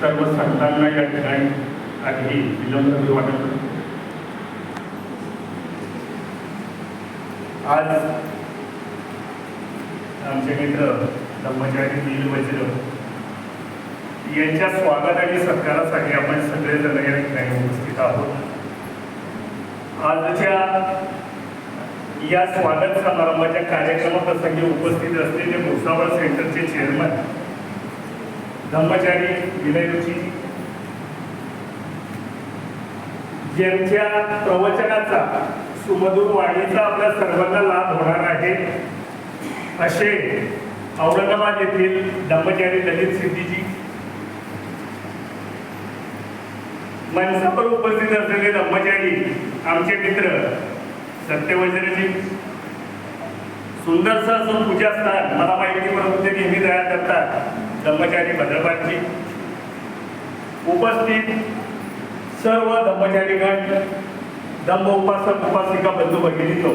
सर्व संतांना या ठिकाणी आधी विलंब वाटत. आज आमचे मित्र ब्रह्मचारी नील वज्र यांच्या स्वागत आणि सत्कारासाठी आपण सगळेजण या ठिकाणी उपस्थित आहोत. आजच्या या स्वागत समारंभाच्या कार्यक्रमाप्रसंगी उपस्थित असलेले भुसावळ सेंटरचे चेअरमन ब्रह्मचारी विनय रुची ज्यांच्या प्रवचनाचा सुमधुर वाणीचा आपल्या सर्वांना लाभ होणार आहे असे औरंगाबाद येथील धम्मचारी ललित सिद्धीजी. मनसावर उपस्थित असलेले धम्मचारी आमचे मित्र सत्यवजनजी सुंदरसं असं पूजास्थान मला माहिती परंतु ते नेहमी तयार करतात. धम्मचारी भद्रपादजी उपस्थित सर्व दंपचारी गट दंभ उपासक उपासिका बंधू भगिनीतो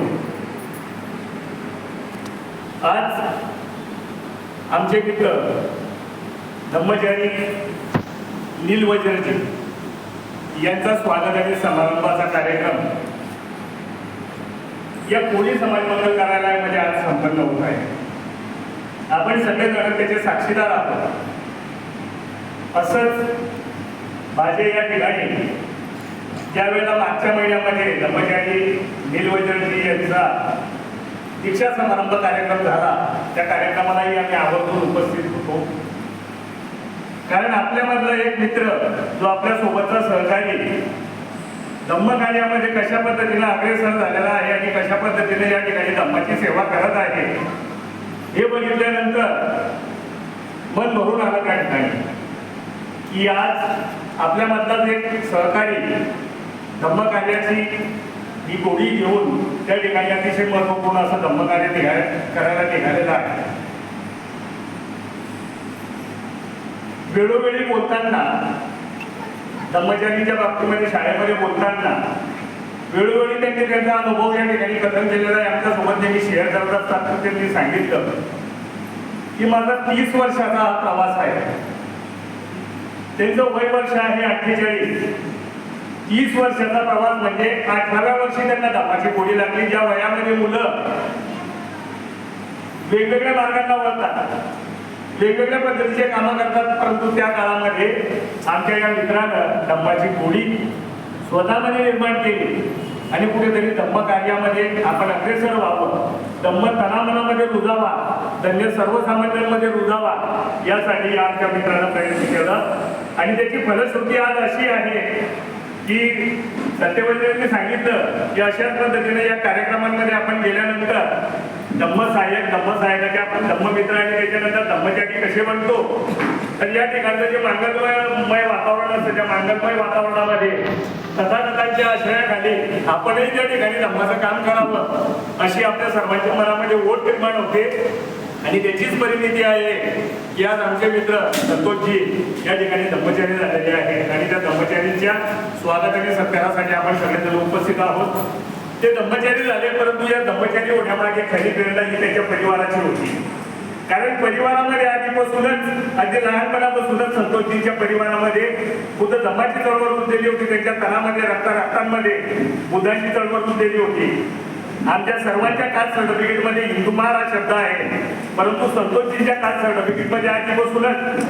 आज आमचे मित्र धम्मचारी नीलवजरजी यांचा स्वागत आणि समारंभाचा कार्यक्रम या कोळी समाज मंगल कार्यालयामध्ये आज संपन्न होत आहे. आपण सगळेजण त्याचे साक्षीदार आहोत. असंच माझे या ठिकाणी ज्यावेळेला मागच्या महिन्यामध्ये धम्मचारी नीलवजनजी यांचा दीक्षा समारंभ कार्यक्रम झाला त्या कार्यक्रमालाही आम्ही आवर्जून उपस्थित होतो. कारण आपल्यामधला एक मित्र जो आपल्या सोबतचा सहकारी धम्म कार्यामध्ये कशा पद्धतीने अग्रेसर झालेला आहे आणि कशा पद्धतीने या ठिकाणी धम्माची सेवा करत आहे हे बघितल्यानंतर मन भरून आलं काय नाही की आज आपल्या मधलाच एक सहकारी धम्म कार्याची ही गोडी घेऊन त्या ठिकाणी अतिशय महत्त्वपूर्ण असं धम्मकार्य निघाय करायला निघालेलं आहे. वेळोवेळी बोलताना धम्मचारीच्या बाबतीमध्ये शाळेमध्ये बोलताना वेळोवेळी त्यांनी त्यांचा अनुभव या ठिकाणी कथन केलेला आहे. आमच्यासोबत त्यांनी शेअर करत असतात त्यांनी सांगितलं की माझा तीस वर्षाचा हा प्रवास आहे. त्यांचं वय वर्ष आहे अठ्ठेचाळीस. तीस वर्षाचा प्रवास म्हणजे अठराव्या वर्षी त्यांना धमाची गोळी लागली. ज्या वयामध्ये मुलं वेगवेगळ्या मार्गांना वळतात वेगवेगळ्या पद्धतीचे कामं करतात परंतु त्या काळामध्ये आमच्या या मित्रानं धम्माची गोडी स्वतःमध्ये निर्माण केली. आणि कुठेतरी धम्म कार्यामध्ये आपण अग्रेसर व्हावं. धम्म तनामनामध्ये रुजावा धन्य सर्वसामान्यांमध्ये रुजावा यासाठी आमच्या मित्रानं प्रयत्न केला. आणि त्याची फलश्रुती आज अशी आहे की सत्यवंतरांनी सांगितलं की अशाच पद्धतीने या कार्यक्रमांमध्ये आपण गेल्यानंतर धम्म सहाय्यक धम्म सहाय्यकाच्या आपण धम्म मित्र आणि त्याच्यानंतर धम्मचारी कसे बनतो? तर या ठिकाणचं जे मांगलमय वातावरण असतं त्या मांगलमय वातावरणामध्ये तथागतांच्या आश्रयाखाली आपणही त्या ठिकाणी धर्माचं काम करावं अशी आपल्या सर्वांच्या मनामध्ये ओढ निर्माण होते. आणि त्याचीच परिणिती आहे की आज आमचे मित्र संतोषजी या ठिकाणी धम्मचारी झालेले आहेत. आणि त्या धम्मचारीच्या स्वागत आणि सत्कारासाठी आपण सगळेजण उपस्थित आहोत. ते धम्मचारी झाले परंतु या धम्मचारी होण्यामागे खरी प्रेरणा ही त्याच्या परिवाराची होती. कारण परिवारामध्ये आधीपासूनच अगदी लहानपणापासूनच संतोषजींच्या परिवारामध्ये बुद्ध धम्माची चळवळ रुजलेली होती. त्यांच्या तनामध्ये रक्ता रक्तांमध्ये बुद्धाची चळवळ रुजलेली होती. आमच्या सर्वांच्या कास्ट सर्टिफिकेटमध्ये हिंदुमार हा शब्द आहे परंतु संतोषजींच्या कास्ट सर्टिफिकेटमध्ये आधीपासूनच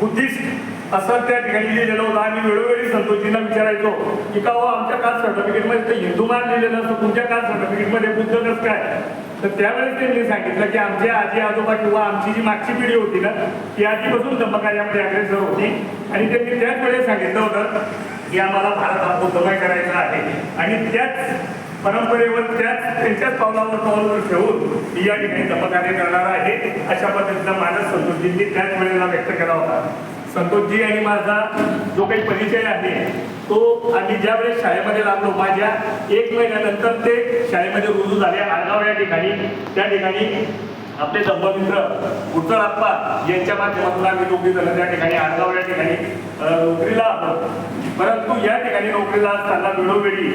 बुद्धिस्ट असं त्या ठिकाणी लिहिलेलं होतं. आम्ही वेळोवेळी संतोषजींना विचारायचो की का हो आमच्या कास्ट सर्टिफिकेटमध्ये हिंदू मान लिहिलेलं असतं तुमच्या कास्ट सर्टिफिकेटमध्ये बुद्ध कसं काय तर त्यावेळेस त्यांनी सांगितलं की आमचे आजी आजोबा किंवा आमची जी मागची पिढी होती ना ती आधीपासून धम्मकार्यामध्ये अग्रेसर होती. आणि त्यांनी त्याच वेळेस सांगितलं होतं की आम्हाला भारत हा बुद्धमय करायचा आहे. आणि त्याच परंपरेवर त्याच त्यांच्याच पावलावर पावलावर ठेवून मी या ठिकाणी धम्मकार्य करणार आहे. अशा पद्धतीचा मानस संतोषजींनी त्याच वेळेला व्यक्त केला होता. संतोषजी आणि माझा जो काही परिचय आहे तो आम्ही ज्या वेळेस शाळेमध्ये लागलो माझ्या एक महिन्यानंतर ते शाळेमध्ये रुजू झाले. आडगाव या ठिकाणी त्या ठिकाणी आपले संबमित्र उत्तर आप्पा यांच्या माध्यमातून आम्ही नोकरी झालं. त्या ठिकाणी आडगाव या ठिकाणी नोकरीला आहोत परंतु या ठिकाणी नोकरीला असताना वेळोवेळी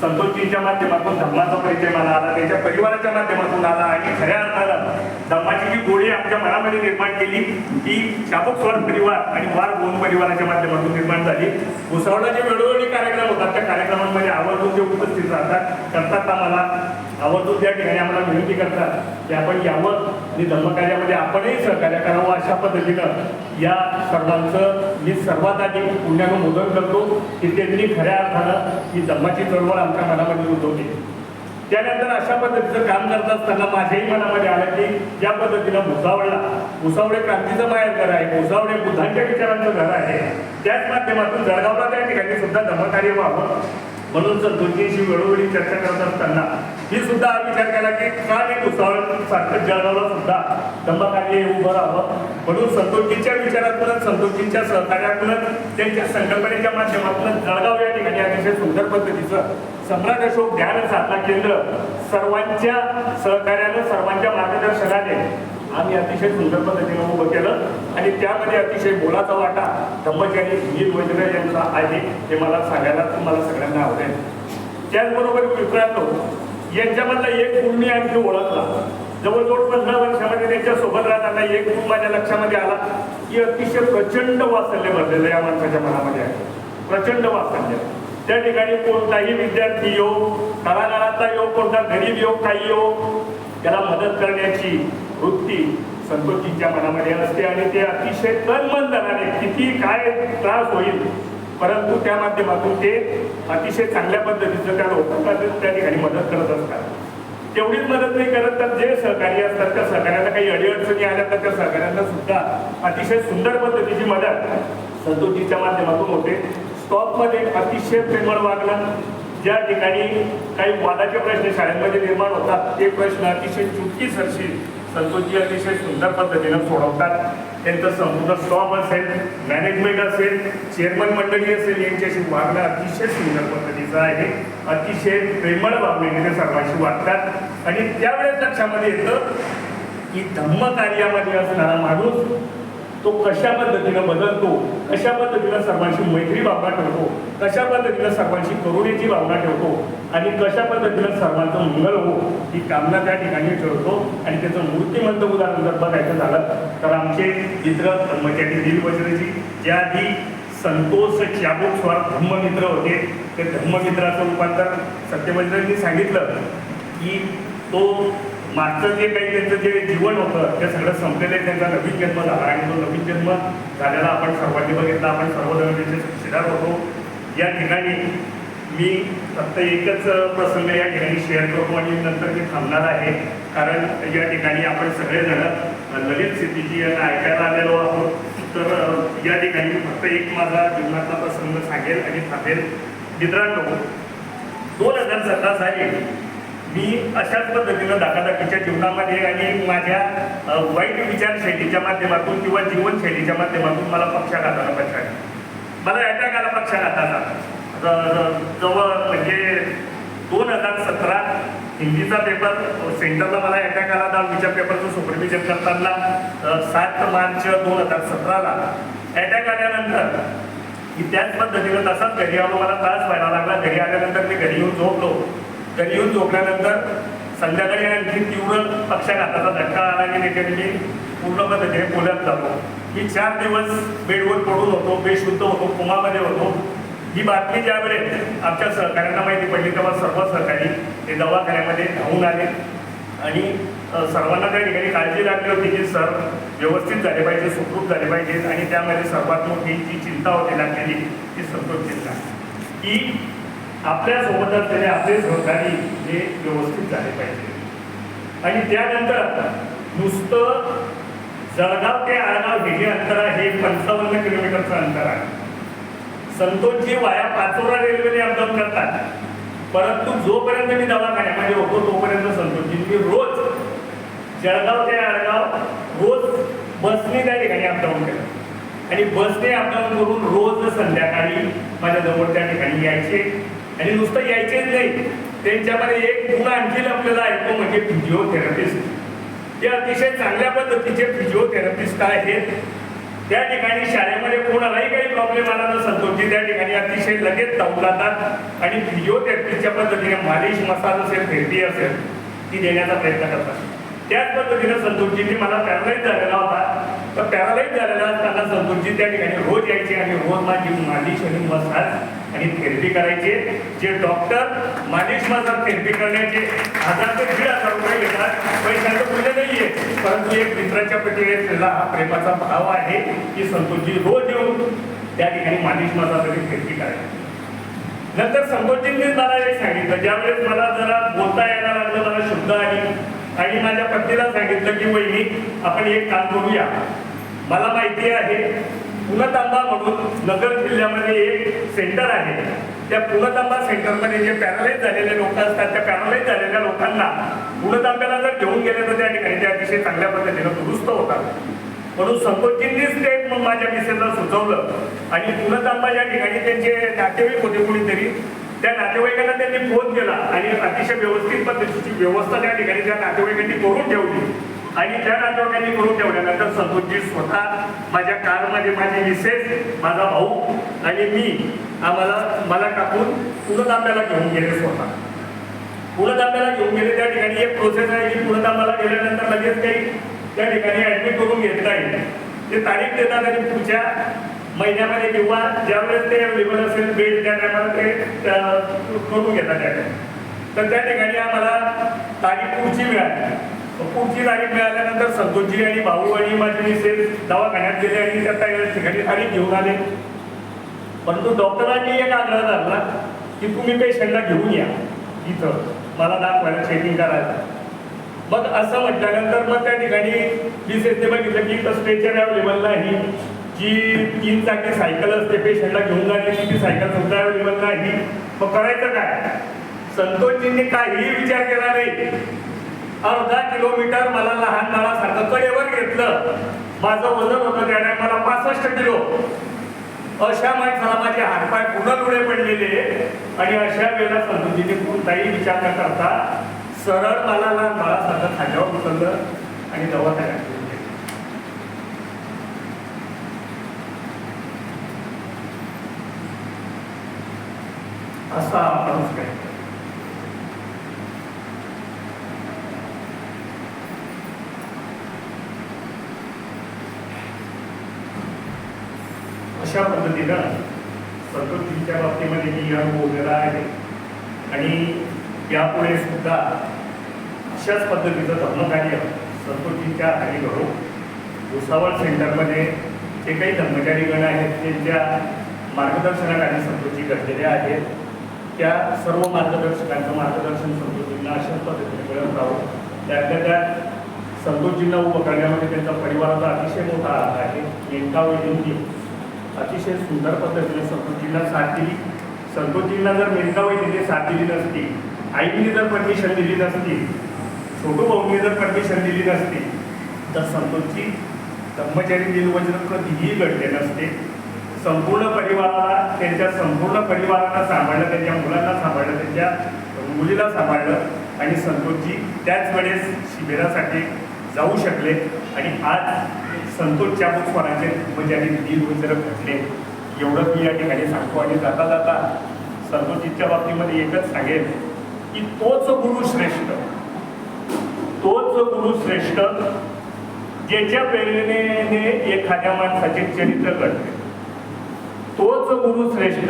संतोषजींच्या माध्यमातून धम्माचा परिचय मला आला त्यांच्या परिवाराच्या माध्यमातून आला आणि खऱ्या अर्थाला धम्माची जी गोळी आमच्या मनामध्ये निर्माण केली ती शापक स्वर परिवार आणि वार गोन परिवाराच्या माध्यमातून निर्माण झाली. भुसावळला जे वेळोवेळी कार्यक्रम होतात. त्या कार्यक्रमांमध्ये आवर्जून जे उपस्थित राहतात करतात आम्हाला आवर्जून त्या ठिकाणी आम्हाला विनंती करतात की आपण यावं आणि धर्मकार्यामध्ये आपणही सहकार्य करावं अशा पद्धतीनं या सर्वांचं मी सर्वात आधी पुण्यानं मोदन करतो की त्यांनी खऱ्या अर्थानं ही धर्माची चळवळ आमच्या मनामध्ये रुजवली त्यानंतर अशा पद्धतीचं काम करत असताना माझ्याही मनामध्ये आलं की ज्या पद्धतीला भुसावळला भुसावळे क्रांतीचं माहेर घर आहे भुसावळे बुद्धांच्या विचारांचं घर आहे त्याच माध्यमातून जळगावला त्या ठिकाणी सुद्धा धर्मकार्य व्हावं. म्हणून संतोषजीशी वेळोवेळी चर्चा करत असताना ही सुद्धा हा विचार केला की का नाही भुसावळ सारखं जळगावला सुद्धा धर्मकार्य हे उभं राहावं. म्हणून संतोषजींच्या विचारातूनच संतोषजींच्या सहकार्यातूनच त्यांच्या संकल्पनेच्या माध्यमातून जळगाव या ठिकाणी अतिशय सुंदर पद्धतीचं सम्राट अशोक ध्यान साधना केंद्र सर्वांच्या सहकार्यानं सर्वांच्या मार्गदर्शनाने आम्ही अतिशय सुंदर पद्धतीने उभं केलं. आणि त्यामध्ये अतिशय बोलाचा वाटा धम्मचारी नील वैद्य यांचा आहे हे मला सांगायला मला सगळ्यांना आवडेल. त्याचबरोबर मित्रांनो यांच्यामधला एक गुण मी आणखी ओळखला. जवळजवळ पंधरा वर्षामध्ये त्यांच्यासोबत राहताना एक गुण माझ्या लक्षामध्ये आला. की अतिशय प्रचंड वासल्य भरलेलं या माणसाच्या मनामध्ये आहे. प्रचंड वासल्य. त्या ठिकाणी कोणताही विद्यार्थी येऊ तळागाळातला योग कोणता गरीब योग काही योग त्याला मदत करण्याची वृत्ती संतोषजींच्या मनामध्ये असते आणि ते अतिशय तन्मन धनाने किती काय त्रास होईल परंतु त्या माध्यमातून ते अतिशय चांगल्या पद्धतीचं त्या लोकांना त्या ठिकाणी मदत करत असतात. तेवढीच मदत नाही करत तर जे सहकारी असतात त्या सहकार्यांना काही अडीअडचणी आल्या तर त्या सहकार्यांना सुद्धा अतिशय सुंदर पद्धतीची मदत संतोषीच्या माध्यमातून होते. स्टॉकमध्ये अतिशय प्रेमळ वागणं ज्या ठिकाणी काही वादाचे प्रश्न शाळेमध्ये निर्माण होतात ते प्रश्न अतिशय चुटकी सरशी संतोषजी अतिशय सुंदर पद्धतीनं सोडवतात. त्यांचं संपूर्ण स्टॉप असेल मॅनेजमेंट असेल चेअरमन मंडळी असेल यांच्याशी वागणं अतिशय सुंदर पद्धतीचं आहे. अतिशय प्रेमळ वागणीने ते सर्वांशी वागतात. आणि त्यावेळेस लक्षामध्ये येतं की धम्म कार्यामध्ये असणारा माणूस तो कशा पद्धतीनं बदलतो कशा पद्धतीनं सर्वांशी मैत्री भावना ठेवतो कशा पद्धतीनं सर्वांशी करुणेची भावना ठेवतो आणि कशा पद्धतीनं सर्वांचं मंगल हो ही कामना त्या ठिकाणी ठेवतो. आणि त्याचं मूर्तिमंत उदाहरण जर बघायचं झालं तर आमचे मित्र दिल दिलवज्रजी ज्या आधी संतोष चाबूक स्वर धम्ममित्र होते ते धम्ममित्राचं रूपांतर सत्यवज्रांनी सांगितलं की तो मागचं जे काही त्यांचं जे जीवन होतं ते सगळं संपलेलं आहे. त्यांचा नवीन जन्म झाला आणि तो नवीन जन्म झालेला आपण सर्वांनी बघितला. आपण सर्वजण त्याचे साक्षीदार होतो. या ठिकाणी मी फक्त एकच प्रसंग या ठिकाणी शेअर करतो आणि नंतर मी थांबणार आहे. कारण या ठिकाणी आपण सगळेजण ललित सिद्धीजी यांना ऐकायला आलेलो आहोत. तर या ठिकाणी मी फक्त एक माझा जीवनातला प्रसंग सांगेल आणि थांबेल. मित्रांनो दोन हजार सतरा साली मी अशाच पद्धतीनं धकाधकीच्या जीवनामध्ये आणि माझ्या वाईट विचारशैलीच्या माध्यमातून किंवा जीवनशैलीच्या माध्यमातून मला पक्षाघाताला पक्षाघात मला अटॅक आला पक्षाघाताचा ज- जवळ म्हणजे दोन हजार सतरा हिंदीचा पेपर सेंटरला मला अटॅक आला दहावीच्या पेपरचं सुपरविजन करताना सात मार्च दोन हजार सतराला अटॅक आल्यानंतर की त्याच पद्धतीनं तसाच घरी आलो मला त्रास व्हायला लागला. घरी आल्यानंतर मी घरी येऊन झोपलो. घरी येऊन झोपल्यानंतर संध्याकाळी आणखी तीव्र पक्षाघाताचा धक्का आला की त्याच्याने पूर्ण पद्धतीने पुण्यात जातो मी चार दिवस बेडवर पडून होतो बेशुद्ध होतो कुमामध्ये होतो. ही बातमी ज्यावेळेस आमच्या सहकाऱ्यांना माहिती पडली तेव्हा सर्व सहकारी ते दवाखान्यामध्ये धावून आले. आणि सर्वांना त्या ठिकाणी काळजी लागली होती की सर व्यवस्थित झाले पाहिजे सुखरूप झाले पाहिजेत. आणि त्यामध्ये सर्वात मोठी जी चिंता होती लागलेली ती संतोष चिंता. की आपल्यासोबत असलेले आपले सहकारी हे व्यवस्थित झाले पाहिजे. आणि त्यानंतर नुसतं जळगाव ते आळगाव हे जे अंतर आहे हे पंचावन्न किलोमीटरचं अंतर आहे. संतोषजी वाया पाचोरा रेल्वेने अपडाऊन करतात. परंतु जोपर्यंत मी दवाखान्यामध्ये होतो तोपर्यंत संतोषजींनी रोज जळगाव ते आळगाव रोज बसने त्या ठिकाणी अपडाऊन केलं. आणि बसने अपडाऊन करून रोज संध्याकाळी माझ्या जवळ त्या ठिकाणी यायचे. आणि नुसतं यायचेच नाही. त्यांच्यामध्ये एक गुण आणखी आपल्याला ऐकतो म्हणजे फिजिओथेरपिस्ट ते अतिशय चांगल्या पद्धतीचे फिजिओथेरपिस्ट आहेत. त्या ठिकाणी शाळेमध्ये कोणालाही काही प्रॉब्लेम आला नसतो की त्या ठिकाणी अतिशय लगेच धावून जातात. आणि फिजिओथेरपीच्या पद्धतीने मालिश मसाज असेल थेरपी असेल ती देण्याचा प्रयत्न करतात. त्याच पद्धतीने संतोषजींनी मला पॅरालाईज झालेला होता. तर पॅरालाईज झालेला असताना संतोषजी त्या ठिकाणी रोज यायचे आणि रोज माझी मालिश आणि मसाज आणि थेरपी करायचे. जे डॉक्टर मालिश मसाज थेरपी करण्याचे हजार ते दीड हजार रुपये घेतात. पैशाचं मूल्य नाहीये. परंतु एक मित्राच्या प्रतिक्रियेला हा प्रेमाचा भाव आहे की संतोषजी रोज येऊन त्या ठिकाणी मालिश मसाज आणि थेरपी करायची. नंतर संतोषजींनी मला हे सांगितलं. ज्यावेळेस मला जरा बोलता यायला लागलं मला शुद्ध आली आणि माझ्या पत्नीला सांगितलं की वहिनी आपण एक काम करूया. मला माहिती आहे पुनतांबा म्हणून नगर जिल्ह्यामध्ये एक सेंटर आहे. त्या पुनतांबा सेंटरमध्ये जे पॅरालाईज झालेले लोक असतात त्या पॅरालाईज झालेल्या लोकांना पुनतांब्याला जर घेऊन गेले तर त्या ठिकाणी ते अतिशय चांगल्या पद्धतीनं दुरुस्त होतात. म्हणून संतोषजींनीच ते मग माझ्या मिसेसला सुचवलं. आणि पुनतांबा या ठिकाणी त्यांचे नातेवाईक होते कुणीतरी त्या नातेवाईकांना त्यांनी फोन केला आणि अतिशय व्यवस्थित पद्धतीची व्यवस्था त्या ठिकाणी त्या नातेवाईकांनी करून ठेवली. आणि त्या नातेवाईकांनी करून ठेवल्यानंतर संतोषजी स्वतः माझ्या कारमध्ये माझी मिसेस माझा भाऊ आणि मी आम्हाला मला टाकून पुनतांब्याला घेऊन गेले स्वतः. पुणतांब्याला घेऊन गेले त्या ठिकाणी एक प्रोसेस आहे की पुणतांब्याला गेल्यानंतर लगेच काही त्या ठिकाणी ऍडमिट करून घेता येईल ते तारीख देतात आणि पुढच्या महिन्यामध्ये किंवा ज्यावेळेस ते अवेलेबल असेल बेड त्या टायमाला ते करून घेतात त्या तर त्या ठिकाणी आम्हाला तारीख पुढची मिळाली. पुढची तारीख मिळाल्यानंतर संतोषजी आणि भाऊ आणि माझे मिसेस दवाखान्यात गेले आणि त्या त्या ठिकाणी तारीख घेऊन आले. परंतु डॉक्टरांनी एक आग्रह धरला की तुम्ही पेशंटला घेऊन या. इथं. मला दाखवायला चेकिंग करायला. मग असं म्हटल्यानंतर मग त्या ठिकाणी मिसेसने बघितलं की इथं स्ट्रेचर अवेलेबल नाही जी तीन चाकी सायकल असते पेशंटला घेऊन जाण्याची ती सायकल सुद्धा अवेलेबल नाही. मग करायचं काय? संतोषजींनी काहीही विचार केला नाही. अर्धा किलोमीटर मला लहान बाळासारखं कडेवर घेतलं. माझं वजन होतं त्या मला पासष्ट किलो. अशा माणसाला माझे हातपाय पुन्हा पुढे पडलेले. आणि अशा वेळेला संतोषीने कोणताही विचार न करता सरळ मला लहान बाळासारखं खांद्यावर उचललं आणि दवाखान्यात असा माणूस काय? अशा पद्धतीनं संतोषजींच्या बाबतीमध्ये मी अनुभवलेला आहे. आणि यापुढे सुद्धा अशाच पद्धतीचं धर्मकार्य संतोषजींच्या आणि घडो भुसावळ सेंटरमध्ये जे काही कर्मचारीगण आहेत त्यांच्या मार्गदर्शनाखाली संतोषजी घडलेले आहेत त्या सर्व मार्गदर्शकांचं मार्गदर्शन संतोषजींना अशाच पद्धतीने मिळत राहू त्यातल्या त्यात संतोषजींना उभं करण्यामध्ये त्यांचा परिवाराचा अतिशय मोठा हात आहे. मेनका वैद्यांनी अतिशय सुंदर पद्धतीने संतोषजींना साथ दिली. संतोषजींना जर मेनका वैद्यांनी साथ दिली नसती आईने जर परमिशन दिली नसती छोटू भाऊने जर परमिशन दिली नसती तर संतोषजी ब्रह्मचारी निर्वचन कधीही घडले नसते. संपूर्ण परिवाराला त्यांच्या संपूर्ण परिवाराला सांभाळलं त्यांच्या मुलांना सांभाळलं त्यांच्या मुलीला सांभाळलं आणि संतोषजी त्याच वेळेस शिबिरासाठी जाऊ शकले आणि आज संतोष चाबूक स्वराचे ब्रह्मचारी म्हणजे निर्वचन घडले एवढं मी या ठिकाणी सांगतो आणि जाता जाता संतोषजीच्या बाबतीमध्ये एकच सांगेल की तोच गुरु श्रेष्ठ तोच गुरु श्रेष्ठ ज्याच्या प्रेरणेने एखाद्या माणसाचे चरित्र घडते. तोच गुरु श्रेष्ठ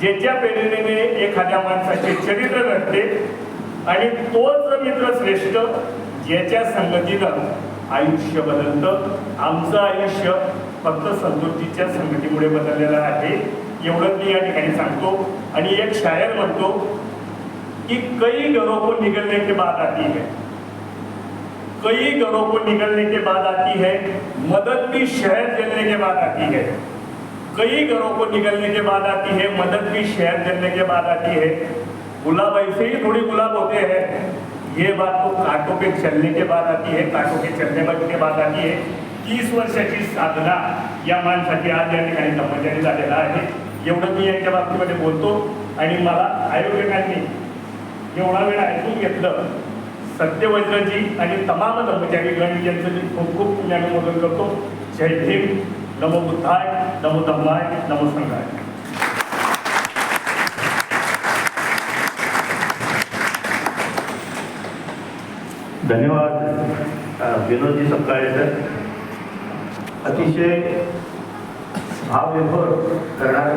ज्याच्या प्रेरणेने एखाद्या माणसाचे चरित्र घडते. आणि तोच मित्र श्रेष्ठ ज्याच्या संगतीनं आयुष्य बदलतं. आमचं आयुष्य फक्त संतोषीच्या संगतीमुळे बदललेलं आहे एवढं मी या ठिकाणी सांगतो. आणि एक शायर म्हणतो कि कई घरों को निगलने के बाद आती है. कई घरों को निगलने के बाद आती है मदद भी शहर जलने के बाद आती है. कई घरों को निकलने के बाद आती है मदद भी शहर जलने के बाद आती है। गुलाब ऐसे ही थोड़ी गुलाब होते हैं। ये बात तो कांटों पे चलने के बाद आती है कांटों के चलने के बाद आती है। तीस वर्षाची साधना या माणसाची आज या ठिकाणी ब्रह्मचारी झालेला आहे. एवढं मी यांच्या बाबतीमध्ये बोलतो. आणि मला आयोजकांनी एवढा वेळ ऐकून घेतलं. सत्यवज्रजी आणि तमाम कर्मचारी गण यांचं मी खूप खूप पुण्यानुमोदन करतो. जय भीम. नमो बुद्धाय नमो धम्माय नमो संघाय. धन्यवाद विनोदजी सपकाळे सर अतिशय भावविभोर करणारे